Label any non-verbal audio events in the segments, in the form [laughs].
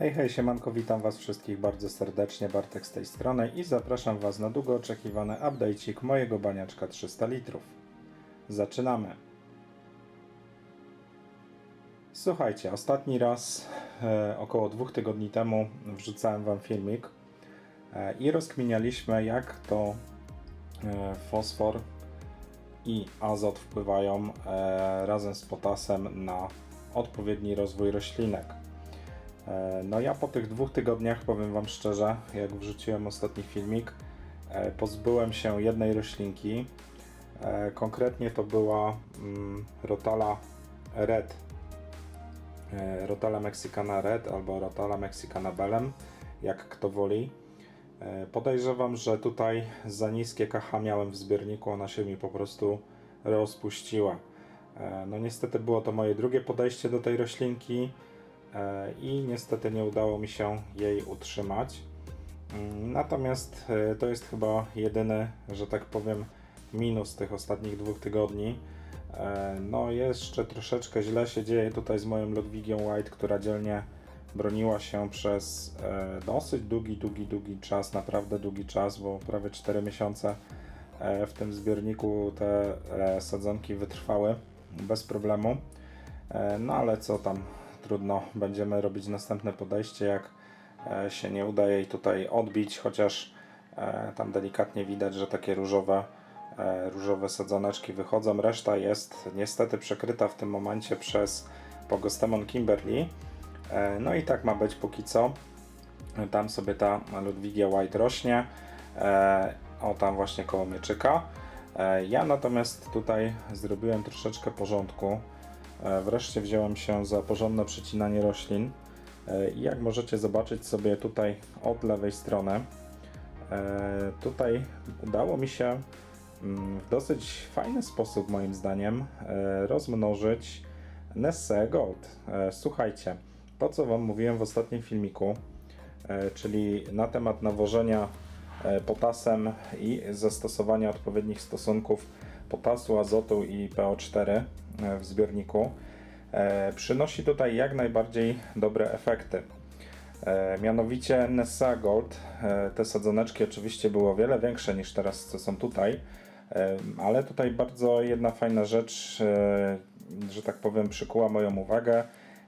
Hej, hej, siemanko, witam Was wszystkich bardzo serdecznie, Bartek z tej strony i zapraszam Was na długo oczekiwany update'ik mojego baniaczka 300 litrów. Zaczynamy. Słuchajcie, ostatni raz e, około dwóch tygodni temu wrzucałem Wam filmik e, i rozkminialiśmy jak to e, fosfor i azot wpływają e, razem z potasem na odpowiedni rozwój roślinek. E, No ja po tych dwóch tygodniach, powiem Wam szczerze, jak wrzuciłem ostatni filmik, e, pozbyłem się jednej roślinki. E, Konkretnie to była mm, Rotala Red. Rotala Mexicana Red albo Rotala Mexicana Belem, jak kto woli. Podejrzewam, że tutaj za niskie KH miałem w zbiorniku, ona się mi po prostu rozpuściła. No niestety było to moje drugie podejście do tej roślinki i niestety nie udało mi się jej utrzymać. Mm, Natomiast e, to jest chyba jedyny, że tak powiem, minus tych ostatnich dwóch tygodni. E, No jeszcze troszeczkę źle się dzieje tutaj z moją Ludwigiem White, która dzielnie broniła się przez e, dosyć długi, długi, długi czas, naprawdę długi czas, bo prawie 4 miesiące e, w tym zbiorniku te e, sadzonki wytrwały bez problemu. E, No ale co tam, trudno, będziemy robić następne podejście, jak e, się nie uda jej tutaj odbić, chociaż e, tam delikatnie widać, że takie różowe, e, różowe sadzoneczki wychodzą. Reszta jest niestety przekryta w tym momencie przez Pogostemon Kimberly. No i tak ma być póki co. Tam sobie ta Ludwigia White rośnie. O, tam właśnie koło mieczyka. Ja natomiast tutaj zrobiłem troszeczkę porządku. E, Wreszcie wziąłem się za porządne przycinanie roślin. E, jak możecie zobaczyć sobie tutaj od lewej strony, e, tutaj udało mi się mm, w dosyć fajny sposób, moim zdaniem, rozmnożyć Nesse Gold. Słuchajcie, to co Wam mówiłem w ostatnim filmiku, czyli na temat nawożenia potasem i zastosowania odpowiednich stosunków potasu, azotu i PO4 e, w zbiorniku, e, przynosi tutaj jak najbardziej dobre efekty. E, Mianowicie Nessa Gold, e, te sadzoneczki oczywiście były o wiele większe niż teraz, co są tutaj, e, ale tutaj bardzo jedna fajna rzecz, e, że tak powiem, przykuła moją uwagę.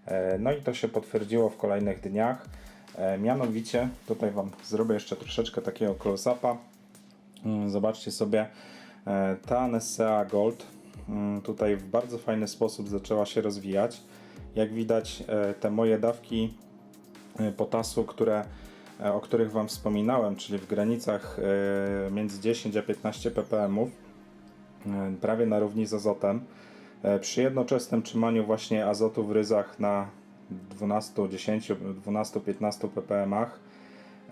E, No i to się potwierdziło w kolejnych dniach. E, Mianowicie, tutaj Wam zrobię jeszcze troszeczkę takiego close-upa. Mm, Zobaczcie sobie, e, ta Nessea Gold mm, tutaj w bardzo fajny sposób zaczęła się rozwijać. Jak widać, e, te moje dawki potasu, które, o których Wam wspominałem, czyli w granicach między 10 a 15 ppm, prawie na równi z azotem, przy jednoczesnym trzymaniu właśnie azotu w ryzach na 12, 10, 12, 15 ppm,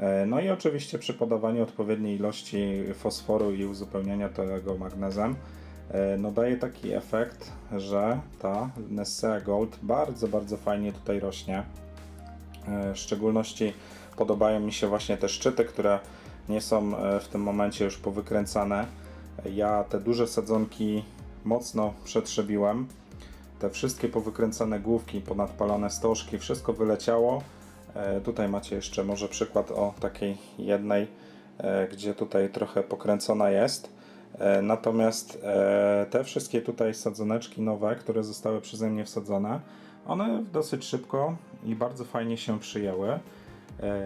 E, No i oczywiście przy podawaniu odpowiedniej ilości fosforu i uzupełniania tego magnezem, e, no daje taki efekt, że ta Nessea Gold bardzo, bardzo fajnie tutaj rośnie. E, W szczególności podobają mi się właśnie te szczyty, które nie są w tym momencie już powykręcane. Ja te duże sadzonki mocno przetrzebiłem. Te wszystkie powykręcane główki, ponadpalone stożki, wszystko wyleciało. E, Tutaj macie jeszcze może przykład o takiej jednej, e, gdzie tutaj trochę pokręcona jest. E, Natomiast te wszystkie tutaj sadzoneczki nowe, które zostały przeze mnie wsadzone, one dosyć szybko i bardzo fajnie się przyjęły.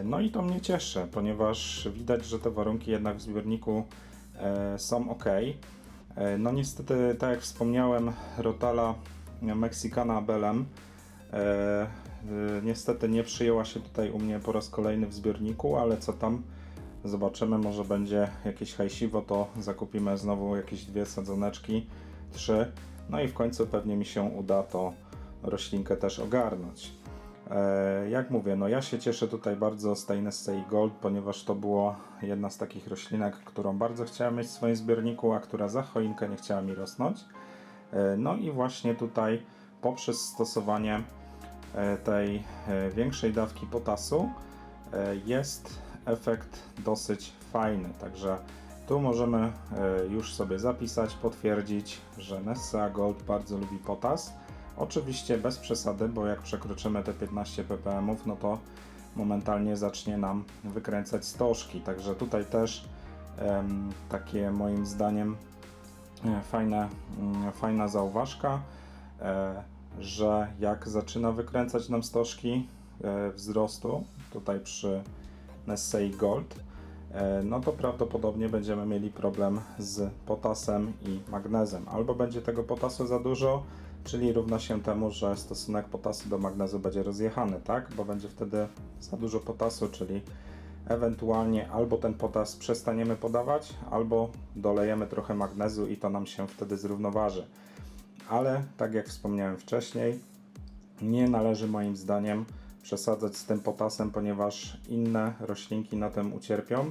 No i to mnie cieszy, ponieważ widać, że te warunki jednak w zbiorniku są ok. No niestety, tak jak wspomniałem, Rotala Mexicana Belem e, e, niestety nie przyjęła się tutaj u mnie po raz kolejny w zbiorniku, ale co tam, zobaczymy, może będzie jakieś hajsiwo, to zakupimy znowu jakieś dwie sadzoneczki, trzy, no i w końcu pewnie mi się uda to roślinkę też ogarnąć. E, Jak mówię, no ja się cieszę tutaj bardzo z tej Nessei Gold, ponieważ to była jedna z takich roślinek, którą bardzo chciałem mieć w swoim zbiorniku, a która za choinkę nie chciała mi rosnąć. E, No i właśnie tutaj poprzez stosowanie e, tej e, większej dawki potasu jest efekt dosyć fajny. Także tu możemy już sobie zapisać, potwierdzić, że Nessa Gold bardzo lubi potas. Oczywiście bez przesady, bo jak przekroczymy te 15 ppm, no to momentalnie zacznie nam wykręcać stożki. Także tutaj też takie moim zdaniem fajne, mm, fajna zauważka, e, że jak zaczyna wykręcać nam stożki e, wzrostu, tutaj przy Nessei Gold, e, no to prawdopodobnie będziemy mieli problem z potasem i magnezem. Albo będzie tego potasu za dużo, czyli równa się temu, że stosunek potasu do magnezu będzie rozjechany, tak? Bo będzie wtedy za dużo potasu, czyli ewentualnie albo ten potas przestaniemy podawać, albo dolejemy trochę magnezu i to nam się wtedy zrównoważy. Ale tak jak wspomniałem wcześniej, nie należy moim zdaniem przesadzać z tym potasem, ponieważ inne roślinki na tym ucierpią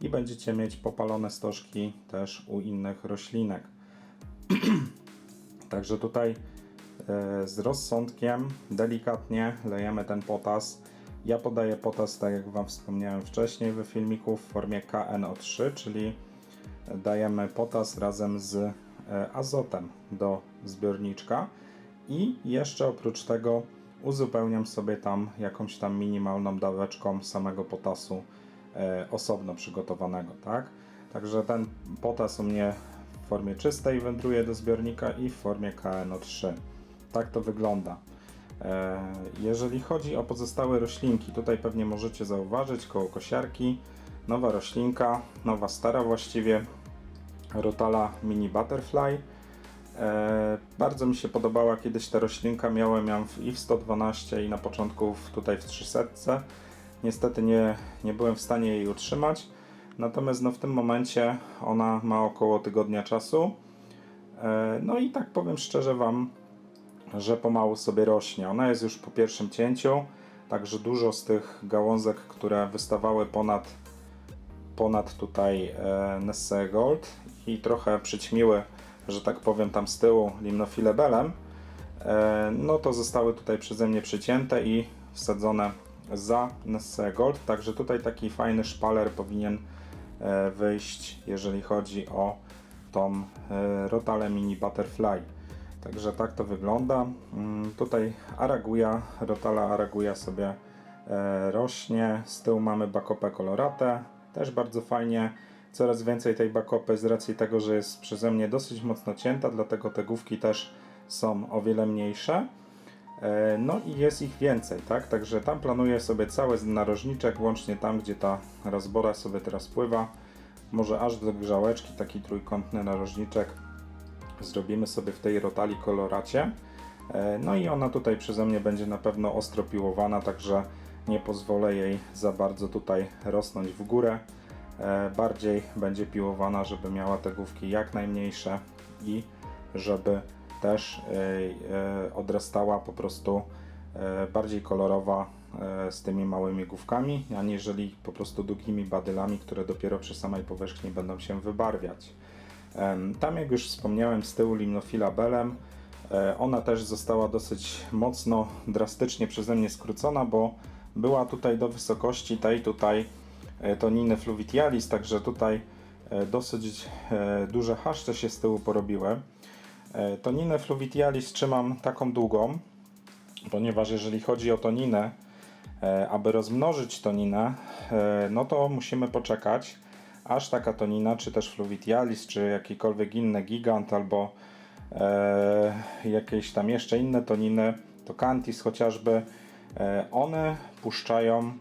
i będziecie mieć popalone stożki też u innych roślinek. [clears throat] Także tutaj e, z rozsądkiem, delikatnie lejemy ten potas. Ja podaję potas, tak jak Wam wspomniałem wcześniej w filmiku, w formie KNO3, czyli dajemy potas razem z e, azotem do zbiorniczka i jeszcze oprócz tego uzupełniam sobie tam jakąś tam minimalną daweczką samego potasu e, osobno przygotowanego, tak? Także ten potas u mnie w formie czystej wędruje do zbiornika i w formie KNO3. Tak to wygląda. E, Jeżeli chodzi o pozostałe roślinki, tutaj pewnie możecie zauważyć koło kosiarki nowa roślinka, nowa stara właściwie, Rotala Mini Butterfly. E, bardzo mi się podobała kiedyś ta roślinka, miałem ją i w 112 i na początku tutaj w 300. Niestety nie, nie byłem w stanie jej utrzymać, natomiast no, w tym momencie ona ma około tygodnia czasu. E, no i tak powiem szczerze Wam, że pomału sobie rośnie. Ona jest już po pierwszym cięciu, także dużo z tych gałązek, które wystawały ponad, ponad tutaj e, Nesse Gold i trochę przyćmiły, że tak powiem, tam z tyłu limnofilebelem, e, no to zostały tutaj przeze mnie przycięte i wsadzone za Nesse Gold. Także tutaj taki fajny szpaler powinien e, wyjść, jeżeli chodzi o tą Rotale Mini Butterfly. Także tak to wygląda. Mm, Tutaj Araguja, Rotala Araguja sobie e, rośnie. Z tyłu mamy Bakopę Colorate, też bardzo fajnie. Coraz więcej tej bakopy z racji tego, że jest przeze mnie dosyć mocno cięta, dlatego te główki też są o wiele mniejsze. E, No i jest ich więcej, tak? Także tam planuję sobie cały narożniczek, łącznie tam, gdzie ta rozbora sobie teraz pływa. Może aż do grzałeczki, taki trójkątny narożniczek zrobimy sobie w tej rotali koloracie. E, No i ona tutaj przeze mnie będzie na pewno ostro piłowana, także nie pozwolę jej za bardzo tutaj rosnąć w górę. E, Bardziej będzie piłowana, żeby miała te główki jak najmniejsze i żeby też e, odrastała po prostu bardziej kolorowa z tymi małymi główkami, aniżeli po prostu długimi badylami, które dopiero przy samej powierzchni będą się wybarwiać. Tam, jak już wspomniałem, z tyłu limnofila belem, e, ona też została dosyć mocno, drastycznie przeze mnie skrócona, bo była tutaj do wysokości tej tutaj e, toniny fluviatialis, także tutaj e, dosyć duże haszcze się z tyłu porobiły. E, Toninę fluviatialis trzymam taką długą, ponieważ jeżeli chodzi o toninę, aby rozmnożyć toninę, no to musimy poczekać, aż taka tonina, czy też fluviatialis, czy jakikolwiek inny gigant, albo e, jakieś tam jeszcze inne toniny, to cantis chociażby, e, one puszczają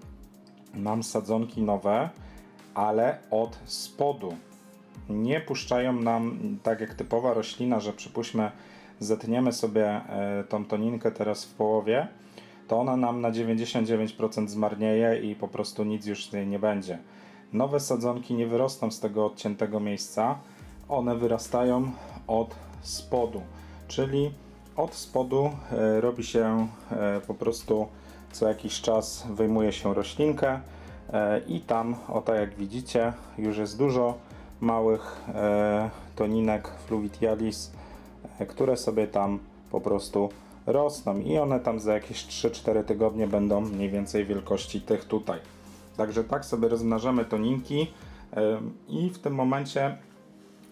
nam sadzonki nowe, ale od spodu. Nie puszczają nam tak jak typowa roślina, że przypuśćmy zetniemy sobie e, tą toninkę teraz w połowie, to ona nam na 99% zmarnieje i po prostu nic już z niej nie będzie. Nowe sadzonki nie wyrosną z tego odciętego miejsca, one wyrastają od spodu, czyli od spodu e, robi się e, po prostu co jakiś czas wyjmuje się roślinkę e, i tam, o tak jak widzicie, już jest dużo małych toninek fluviatialis, e, które sobie tam po prostu rosną i one tam za jakieś 3-4 tygodnie będą mniej więcej wielkości tych tutaj. Także tak sobie rozmnażamy toninki i w tym momencie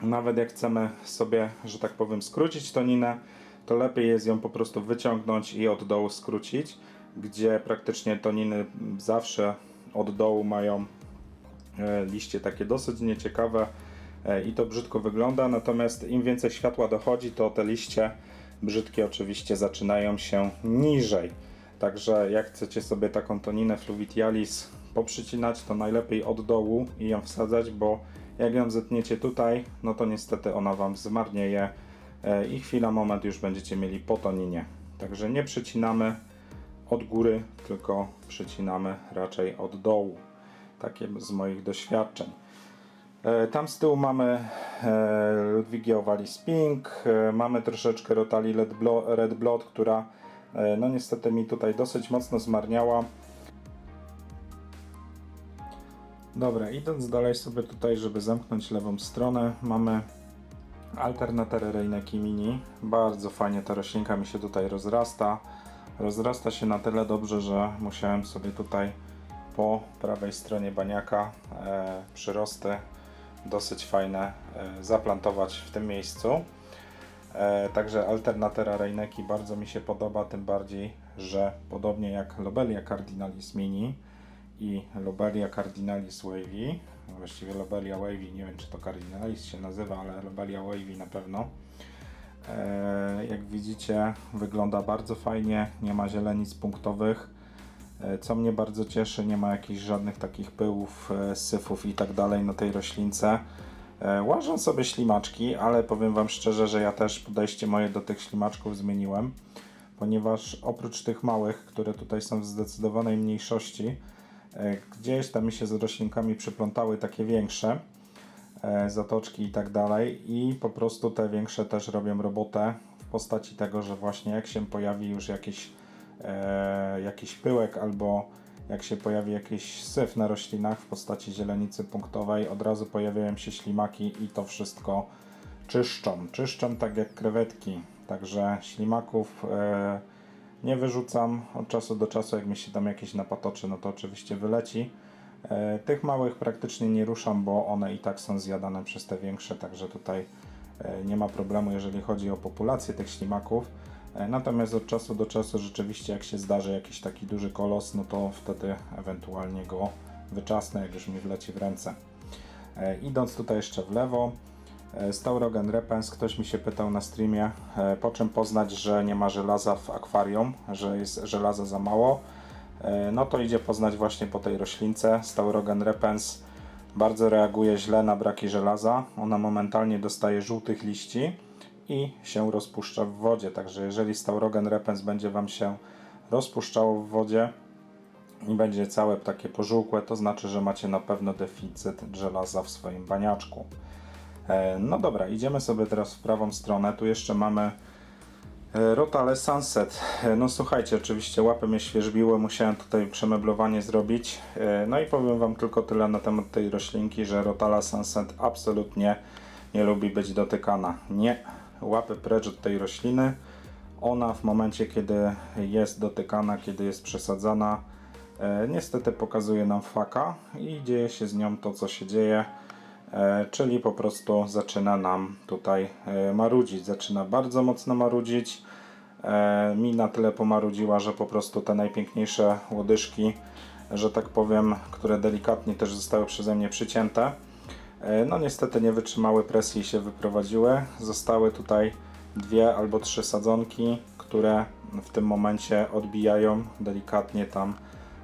nawet jak chcemy sobie, że tak powiem, skrócić toninę, to lepiej jest ją po prostu wyciągnąć i od dołu skrócić, gdzie praktycznie toniny zawsze od dołu mają e, liście takie dosyć nieciekawe e, i to brzydko wygląda, natomiast im więcej światła dochodzi, to te liście brzydkie oczywiście zaczynają się niżej. Także jak chcecie sobie taką toninę Fluvidialis poprzycinać, to najlepiej od dołu i ją wsadzać, bo jak ją zetniecie tutaj, no to niestety ona Wam zmarnieje e, i chwila, moment już będziecie mieli po toninie. Także nie przycinamy od góry, tylko przycinamy raczej od dołu. Takie z moich doświadczeń. E, Tam z tyłu mamy e, Ludwigia Ovalis Pink, e, mamy troszeczkę Rotali Red Blood, która no niestety mi tutaj dosyć mocno zmarniała. Dobra, idąc dalej sobie tutaj, żeby zamknąć lewą stronę, mamy Alternaterę Reineki Mini. Bardzo fajnie ta roślinka mi się tutaj rozrasta. Rozrasta się na tyle dobrze, że musiałem sobie tutaj po prawej stronie baniaka e, przyrosty dosyć fajne e, zaplantować w tym miejscu. E, także Alternatera Reineki bardzo mi się podoba, tym bardziej, że podobnie jak Lobelia Cardinalis Mini i Lobelia Cardinalis Wavy, właściwie Lobelia Wavy, nie wiem czy to Cardinalis się nazywa, ale Lobelia Wavy na pewno. E, Jak widzicie, wygląda bardzo fajnie, nie ma zielenic punktowych. E, Co mnie bardzo cieszy, nie ma jakichś żadnych takich pyłów, e, syfów i tak dalej na tej roślince. Łażą sobie ślimaczki, ale powiem Wam szczerze, że ja też podejście moje do tych ślimaczków zmieniłem, ponieważ oprócz tych małych, które tutaj są w zdecydowanej mniejszości, gdzieś tam mi się z roślinkami przyplątały takie większe e, zatoczki i tak dalej i po prostu te większe też robią robotę w postaci tego, że właśnie jak się pojawi już jakiś, e, jakiś pyłek albo jak się pojawi jakiś syf na roślinach w postaci zielenicy punktowej, od razu pojawiają się ślimaki i to wszystko czyszczą. Czyszczą tak jak krewetki, także ślimaków e, nie wyrzucam od czasu do czasu, jak mi się tam jakieś napatoczy, no to oczywiście wyleci. E, Tych małych praktycznie nie ruszam, bo one i tak są zjadane przez te większe, także tutaj e, nie ma problemu, jeżeli chodzi o populację tych ślimaków. E, Natomiast od czasu do czasu rzeczywiście jak się zdarzy jakiś taki duży kolos, no to wtedy ewentualnie go wyczasnę, jak już mi wleci w ręce. Idąc tutaj jeszcze w lewo, e, Staurogen repens, ktoś mi się pytał na streamie, e, po czym poznać, że nie ma żelaza w akwarium, że jest żelaza za mało. E, No to idzie poznać właśnie po tej roślince. Staurogen repens bardzo reaguje źle na braki żelaza. Ona momentalnie dostaje żółtych liści i się rozpuszcza w wodzie. Także jeżeli Staurogen repens będzie Wam się rozpuszczało w wodzie i będzie całe takie pożółkłe, to znaczy, że macie na pewno deficyt żelaza w swoim baniaczku. E, No dobra, idziemy sobie teraz w prawą stronę. Tu jeszcze mamy e, Rotale Sunset. E, No słuchajcie, oczywiście łapy mnie świeżbiły, musiałem tutaj przemeblowanie zrobić. No i powiem Wam tylko tyle na temat tej roślinki, że Rotala Sunset absolutnie nie lubi być dotykana. Nie, łapy precz od tej rośliny. Ona w momencie, kiedy jest dotykana, kiedy jest przesadzana, niestety pokazuje nam faka i dzieje się z nią to, co się dzieje. E, czyli po prostu zaczyna nam tutaj e, marudzić. Zaczyna bardzo mocno marudzić. E, mi na tyle pomarudziła, że po prostu te najpiękniejsze łodyżki, że tak powiem, które delikatnie też zostały przeze mnie przycięte, no niestety nie wytrzymały presji i się wyprowadziły. Zostały tutaj dwie albo trzy sadzonki, które w tym momencie odbijają delikatnie tam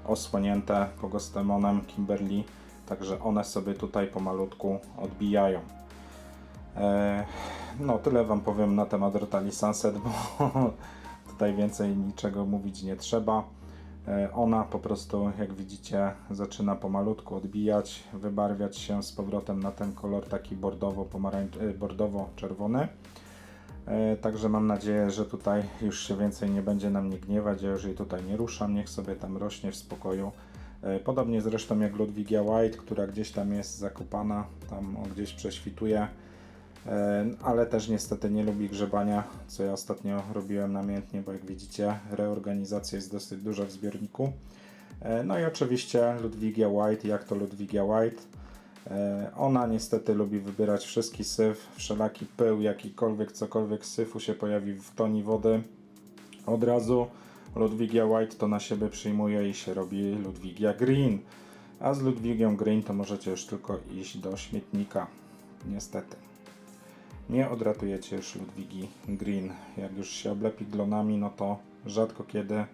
osłonięte pogostemonem Kimberly, także one sobie tutaj pomalutku odbijają. E, No, tyle Wam powiem na temat Rotali Sunset, bo [laughs] tutaj więcej niczego mówić nie trzeba. E, Ona po prostu, jak widzicie, zaczyna pomalutku odbijać, wybarwiać się z powrotem na ten kolor taki bordowo-czerwony. E, Także mam nadzieję, że tutaj już się więcej nie będzie na mnie gniewać. Ja już jej tutaj nie ruszam, niech sobie tam rośnie w spokoju. E, Podobnie zresztą jak Ludwigia White, która gdzieś tam jest zakopana, tam on gdzieś prześwituje, E, ale też niestety nie lubi grzebania, co ja ostatnio robiłem namiętnie, bo jak widzicie, reorganizacja jest dosyć duża w zbiorniku. E, No i oczywiście Ludwigia White, jak to Ludwigia White. Ona niestety lubi wybierać wszystki syf, wszelaki pył, jakikolwiek, cokolwiek syfu się pojawi w toni wody. Od razu Ludwigia White to na siebie przyjmuje i się robi Ludwigia Green. A z Ludwigią Green to możecie już tylko iść do śmietnika. Niestety. Nie odratujecie już Ludwigi Green. Jak już się oblepi glonami, no to rzadko kiedy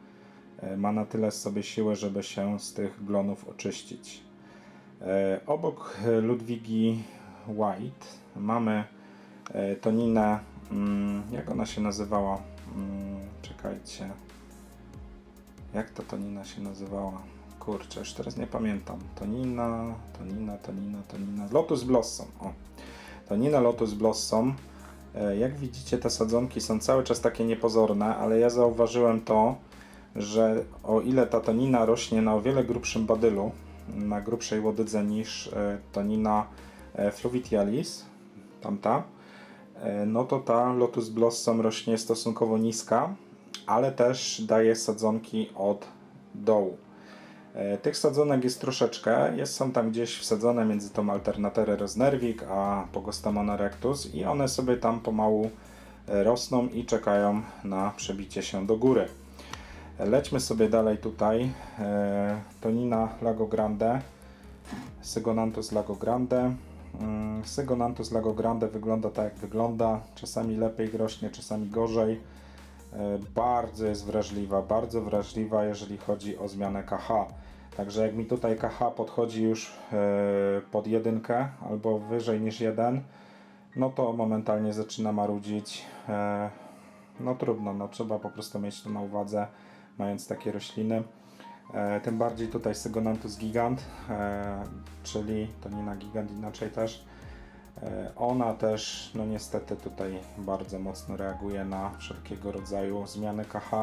e, ma na tyle sobie siłę, żeby się z tych glonów oczyścić. E, Obok e, Ludwigi White mamy Toninę, mm, jak ona się nazywała? Mm, Czekajcie. Jak ta Tonina się nazywała? Kurczę, już teraz nie pamiętam. Tonina, Tonina, Tonina, Tonina. Lotus Blossom. O. Tonina Lotus Blossom. E, Jak widzicie, te sadzonki są cały czas takie niepozorne, ale ja zauważyłem to, że o ile ta tonina rośnie na o wiele grubszym badylu, na grubszej łodydze niż e, tonina e, fluviatialis, tamta, no to ta Lotus Blossom rośnie stosunkowo niska, ale też daje sadzonki od dołu. E, Tych sadzonek jest troszeczkę, jest, są tam gdzieś wsadzone między tą Alternaterę Rosnerwik a Pogostemona rectus i one sobie tam pomału e, rosną i czekają na przebicie się do góry. E, Lećmy sobie dalej tutaj. Tonina Lago Grande, Sygonanthus Lago Grande. Mm, Sygonanthus Lago Grande wygląda tak jak wygląda, czasami lepiej rośnie, czasami gorzej. E, Bardzo jest wrażliwa, bardzo wrażliwa, jeżeli chodzi o zmianę KH. Także jak mi tutaj KH podchodzi już e, pod jedynkę albo wyżej niż jeden, no to momentalnie zaczyna marudzić. E, No trudno, no trzeba po prostu mieć to na uwadze, mając takie rośliny. Tym bardziej tutaj Sygonanthus gigant, czyli Tonina gigant inaczej też. E, Ona też, no niestety tutaj bardzo mocno reaguje na wszelkiego rodzaju zmiany KH.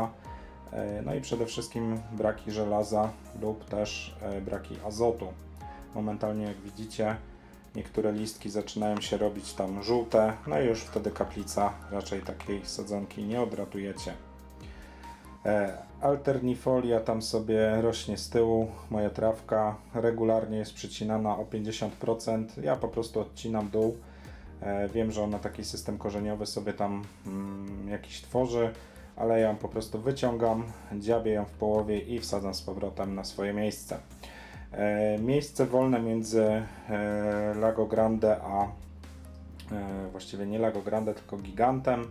E, No i przede wszystkim braki żelaza lub też e, braki azotu. Momentalnie jak widzicie, niektóre listki zaczynają się robić tam żółte, no i już wtedy kaplica raczej takiej sadzonki nie odratujecie. E, Alternifolia tam sobie rośnie z tyłu, moja trawka regularnie jest przycinana o 50%. Ja po prostu odcinam dół. E, Wiem, że ona taki system korzeniowy sobie tam mm, jakiś tworzy, ale ja ją po prostu wyciągam, dziabię ją w połowie i wsadzam z powrotem na swoje miejsce. E, Miejsce wolne między Lago Grande a właściwie nie Lago Grande, tylko Gigantem.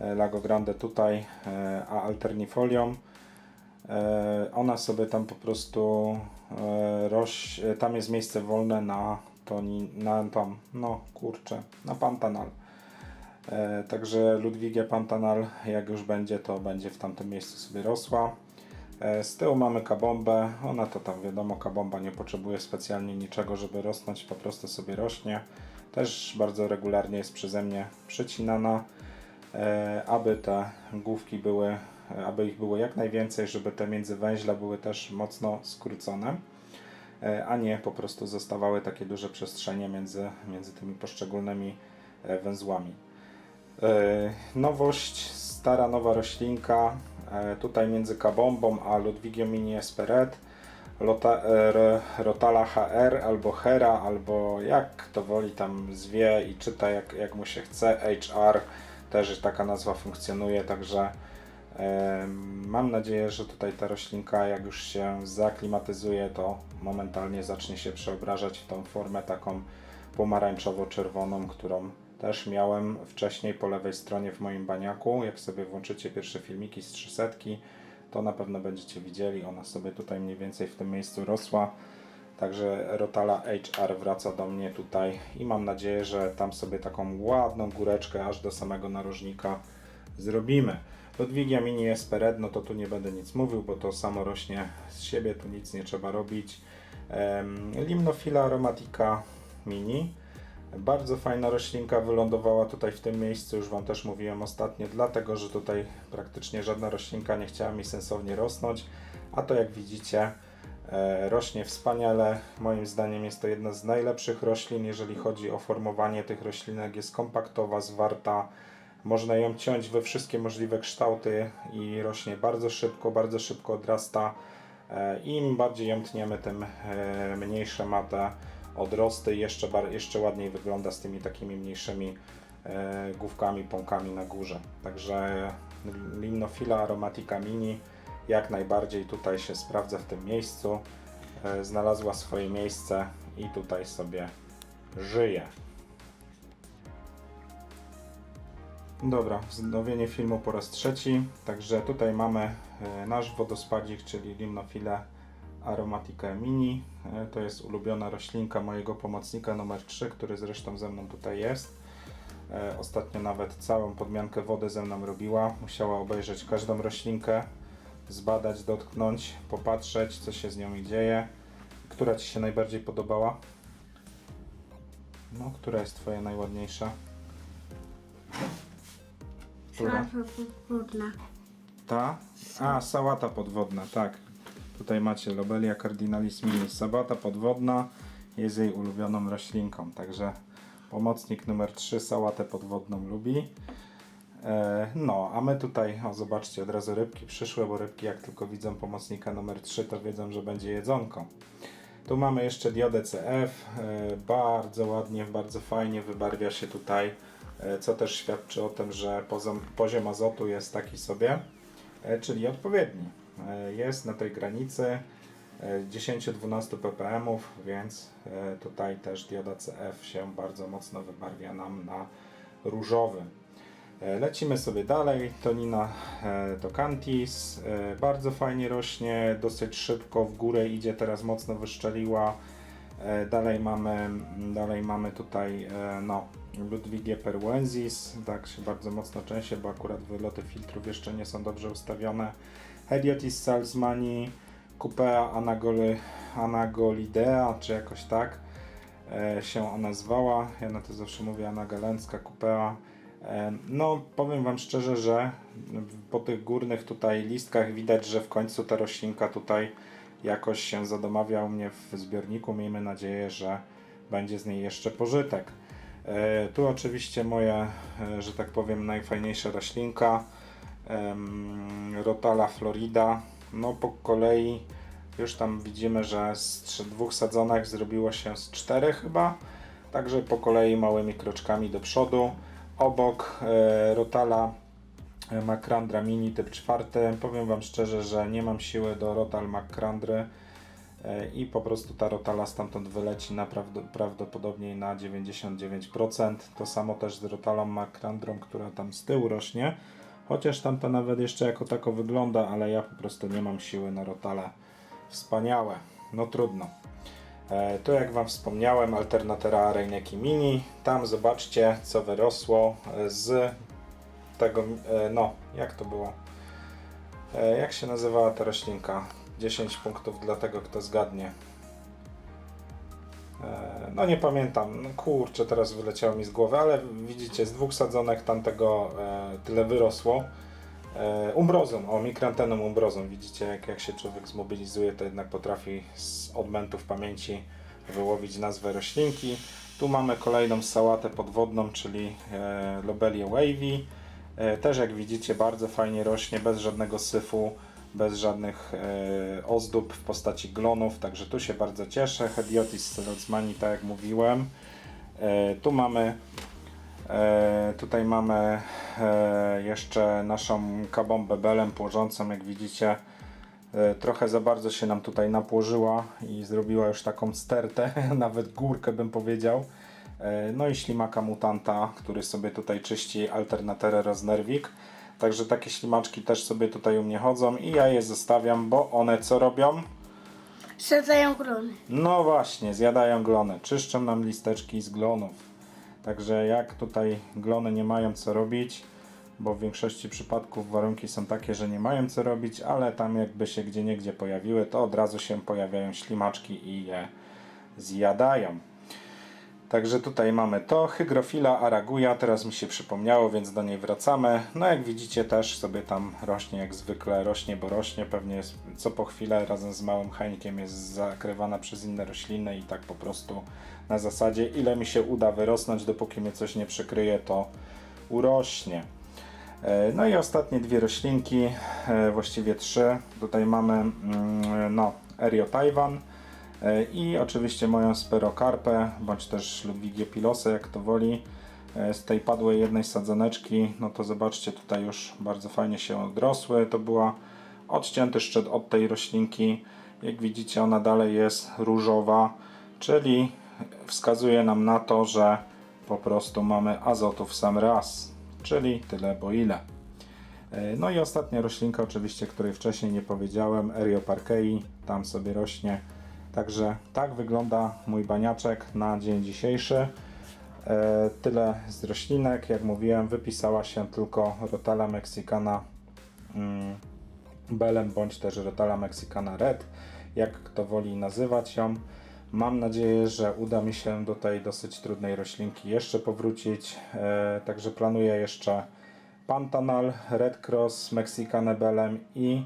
E, Lago Grande tutaj, e, a Alternifolią. E, Ona sobie tam po prostu roś, tam jest miejsce wolne na to, ni- na tam, no kurczę, na Pantanal. Także Ludwigia Pantanal, jak już będzie, to będzie w tamtym miejscu sobie rosła. Z tyłu mamy kabombę. Ona to tam wiadomo, kabomba nie potrzebuje specjalnie niczego, żeby rosnąć, po prostu sobie rośnie. Też bardzo regularnie jest przeze mnie przecinana, aby te główki były, e, aby ich było jak najwięcej, żeby te międzywęźle były też mocno skrócone, e, a nie po prostu zostawały takie duże przestrzenie między, między tymi poszczególnymi e, węzłami. E, Nowość, stara nowa roślinka, e, tutaj między kabombą a Ludwigiem mini Esperet, Lota, e, Rotala HR albo Hera, albo jak to woli tam zwie i czyta jak, jak mu się chce, HR, też taka nazwa funkcjonuje, także mam nadzieję, że tutaj ta roślinka jak już się zaklimatyzuje, to momentalnie zacznie się przeobrażać w tą formę taką pomarańczowo-czerwoną, którą też miałem wcześniej po lewej stronie w moim baniaku. Jak sobie włączycie pierwsze filmiki z 300, to na pewno będziecie widzieli. Ona sobie tutaj mniej więcej w tym miejscu rosła. Także Rotala HR wraca do mnie tutaj i mam nadzieję, że tam sobie taką ładną góreczkę aż do samego narożnika zrobimy. Ludwigia Mini Espered, no to tu nie będę nic mówił, bo to samo rośnie z siebie, tu nic nie trzeba robić. Em, Limnophila aromatica mini. Bardzo fajna roślinka wylądowała tutaj w tym miejscu, już Wam też mówiłem ostatnio, dlatego że tutaj praktycznie żadna roślinka nie chciała mi sensownie rosnąć, a to jak widzicie rośnie wspaniale. Moim zdaniem jest to jedna z najlepszych roślin, jeżeli chodzi o formowanie tych roślinek. Jest kompaktowa, zwarta, można ją ciąć we wszystkie możliwe kształty i rośnie bardzo szybko, bardzo szybko odrasta. E, Im bardziej ją tniemy, tym e, mniejsze ma te odrosty jeszcze, jeszcze ładniej wygląda z tymi takimi mniejszymi e, główkami, pąkami na górze. Także Limnophila aromatica mini jak najbardziej tutaj się sprawdza w tym miejscu. E, Znalazła swoje miejsce i tutaj sobie żyje. Dobra, wznowienie filmu po raz trzeci. Także tutaj mamy e, nasz wodospadzik, czyli Limnophile aromatica mini. E, To jest ulubiona roślinka mojego pomocnika numer 3, który zresztą ze mną tutaj jest. Ostatnio nawet całą podmiankę wody ze mną robiła. Musiała obejrzeć każdą roślinkę, zbadać, dotknąć, popatrzeć, co się z nią dzieje. Która Ci się najbardziej podobała? No, która jest Twoja najładniejsza? Która? Podwodna. Ta? A, sałata podwodna, tak. Tutaj macie Lobelia cardinalis mini. Sabata podwodna jest jej ulubioną roślinką, także pomocnik numer 3 sałatę podwodną lubi. E, no, a my tutaj, o zobaczcie, od razu rybki przyszły, bo rybki jak tylko widzą pomocnika numer 3, to wiedzą, że będzie jedzonko. Tu mamy jeszcze diodę CF, e, bardzo ładnie, bardzo fajnie wybarwia się tutaj, e, co też świadczy o tym, że poziom azotu jest taki sobie, czyli odpowiedni. Jest na tej granicy e, 10-12 ppm, więc tutaj też dioda CF się bardzo mocno wybarwia nam na różowy. E, Lecimy sobie dalej. Tonina e, Tocantis e, bardzo fajnie rośnie, dosyć szybko w górę idzie, teraz mocno wyszczeliła. Dalej mamy, dalej mamy tutaj no, Ludwigie Peruensis, tak się bardzo mocno częściej, bo akurat wyloty filtrów jeszcze nie są dobrze ustawione. Hediotis salzmani, Cupea anagoli, anagolidea, czy jakoś tak się ona zwała. Ja na to zawsze mówię anagalenska Cupea. No, powiem Wam szczerze, że po tych górnych tutaj listkach widać, że w końcu ta roślinka tutaj jakoś się zadomawia u mnie w zbiorniku. Miejmy nadzieję, że będzie z niej jeszcze pożytek. E, Tu oczywiście moja, e, że tak powiem, najfajniejsza roślinka Rotala Florida. No po kolei już tam widzimy, że z dwóch sadzonek zrobiło się z czterech chyba. Także po kolei małymi kroczkami do przodu. Obok e, Rotala e, Macrandra Mini typ czwarty. Powiem Wam szczerze, że nie mam siły do Rotal Macrandry e, i po prostu ta Rotala stamtąd wyleci naprawdę, prawdopodobnie na 99%. To samo też z Rotalą Macrandrą, która tam z tyłu rośnie. Chociaż tamta nawet jeszcze jako tako wygląda, ale ja po prostu nie mam siły na Rotale. Wspaniałe. No trudno. E, Tu jak Wam wspomniałem, Alternatera Reineki Mini. Tam zobaczcie co wyrosło z tego, e, no jak to było? E, Jak się nazywała ta roślinka? 10 punktów dla tego kto zgadnie. No nie pamiętam, no kurczę teraz wyleciało mi z głowy, ale widzicie z dwóch sadzonek tamtego tyle wyrosło. E, Umbrozum, o mikranteną umbrozum, widzicie jak, jak się człowiek zmobilizuje, to jednak potrafi z odmętów pamięci wyłowić nazwę roślinki. Tu mamy kolejną sałatę podwodną, czyli e, Lobelia wavy. E, też jak widzicie bardzo fajnie rośnie, bez żadnego syfu, bez żadnych e, ozdób w postaci glonów, także tu się bardzo cieszę. Hediotis salzmani, tak jak mówiłem. E, tu mamy tutaj mamy e, jeszcze naszą kabombę belem płożącą, jak widzicie. E, trochę za bardzo się nam tutaj napłożyła i zrobiła już taką stertę, [laughs] nawet górkę bym powiedział. E, no i ślimaka mutanta, który sobie tutaj czyści Alternaterę Rosnerwik. Także takie ślimaczki też sobie tutaj u mnie chodzą i ja je zostawiam, bo one co robią? Sadzają grony. No właśnie, zjadają glony, czyszczą nam listeczki z glonów. Także jak tutaj glony nie mają co robić, bo w większości przypadków warunki są takie, że nie mają co robić, ale tam jakby się gdzie niegdzie pojawiły, to od razu się pojawiają ślimaczki i je zjadają. Także tutaj mamy to, hygrofila araguja, teraz mi się przypomniało, więc do niej wracamy. No jak widzicie też sobie tam rośnie jak zwykle, rośnie, bo rośnie, pewnie jest, co po chwilę razem z małym chęćkiem jest zakrywana przez inne rośliny i tak po prostu na zasadzie ile mi się uda wyrosnąć, dopóki mnie coś nie przykryje, to urośnie. E, No i ostatnie dwie roślinki, e, właściwie trzy. Tutaj mamy mm, no, Erio Taiwan i oczywiście moją Sperokarpę, bądź też Ludwigię Pilosę, jak to woli. E, Z tej padłej jednej sadzoneczki, no to zobaczcie, tutaj już bardzo fajnie się odrosły. To była odcięty szczyt od tej roślinki. Jak widzicie, ona dalej jest różowa, czyli wskazuje nam na to, że po prostu mamy azotu w sam raz, czyli tyle bo ile. E, No i ostatnia roślinka, oczywiście, której wcześniej nie powiedziałem, Erioparkei, tam sobie rośnie. Także tak wygląda mój baniaczek na dzień dzisiejszy. E, Tyle z roślinek. Jak mówiłem, wypisała się tylko Rotala mexicana mm, Belem bądź też Rotala mexicana red, jak kto woli nazywać ją. Mam nadzieję, że uda mi się do tej dosyć trudnej roślinki jeszcze powrócić. E, także planuję jeszcze Pantanal, Red Cross, Mexicane Belem i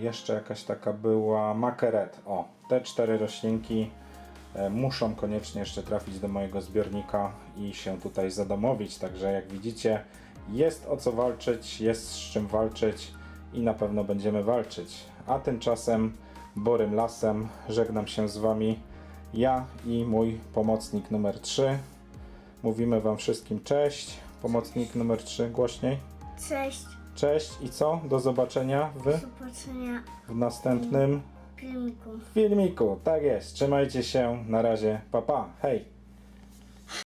jeszcze jakaś taka była Makeret. O, te cztery roślinki e, muszą koniecznie jeszcze trafić do mojego zbiornika i się tutaj zadomowić. Także jak widzicie, jest o co walczyć, jest z czym walczyć i na pewno będziemy walczyć. A tymczasem Borym Lasem żegnam się z Wami. Ja i mój pomocnik numer 3. Mówimy Wam wszystkim cześć. Pomocnik numer 3 głośniej. Cześć. Cześć i co? Do zobaczenia Do w, zobaczenia w następnym filmiku. filmiku. Tak jest. Trzymajcie się. Na razie. Pa pa. Hej.